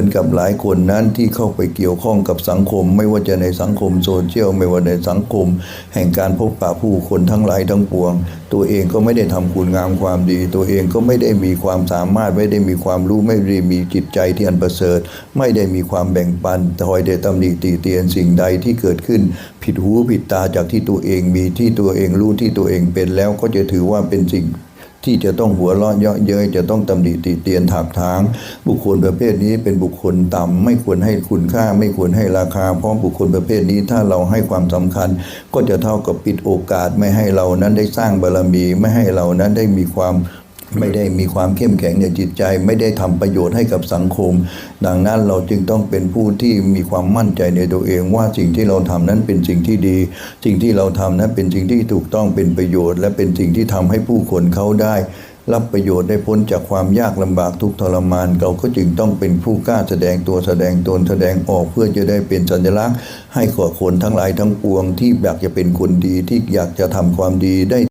อนกับหลายคนนั้นที่เข้าไปเกี่ยวข้องกับสังคม ไม่ว่าจะในสังคมโซเชียลไม่ว่าในสังคม แห่งการพบปะผู้คนทั้งหลายทั้งปวง ตัวเองก็ไม่ได้ทำคุณงามความดี ตัวเองก็ไม่ได้มีความสามารถไม่ได้มีความรู้ไม่ได้มีจิตใจที่อันประเสริฐ ไม่ได้มีความแบ่งปันแต่คอยได้ตำหนิตีเตียนสิ่งใดที่เกิดขึ้น ผิดหูผิดตาจากที่ตัวเองมีที่ตัวเองรู้ที่ตัวเองเป็นแล้วก็จะถือว่าเป็นสิ่ง ที่จะต้องหัวเราะเยาะเย้ยจะต้องตำหนิติเตียนถากถาง บุคคลประเภทนี้เป็นบุคคลต่ำไม่ควรให้คุณค่า ไม่ควรให้ราคาเพราะบุคคลประเภทนี้ถ้าเราให้ความสำคัญ ก็จะเท่ากับปิดโอกาสไม่ให้เรานั้นได้สร้างบารมี ไม่ให้เรานั้นได้มีความ ไม่ได้มีความเข้มแข็งในจิตใจ ไม่ได้ทำประโยชน์ให้กับสังคม ดังนั้นเราจึงต้องเป็นผู้ที่มีความมั่นใจในตัวเอง ว่าสิ่งที่เราทำนั้นเป็นสิ่งที่ดี สิ่งที่เราทำนั้นเป็นสิ่งที่ถูกต้องเป็นประโยชน์ และเป็นสิ่งที่ทำให้ผู้คนเขาได้ รับประโยชน์ได้พ้นจากความยากลำบากทุกทรมาน เราก็จึงต้องเป็นผู้กล้าแสดงตัวแสดงตนแสดงออกเพื่อจะได้เป็นสัญลักษณ์ ให้กับคนทั้งหลายทั้งปวงที่อยากจะเป็นคนดีที่อยากจะทำความดีได้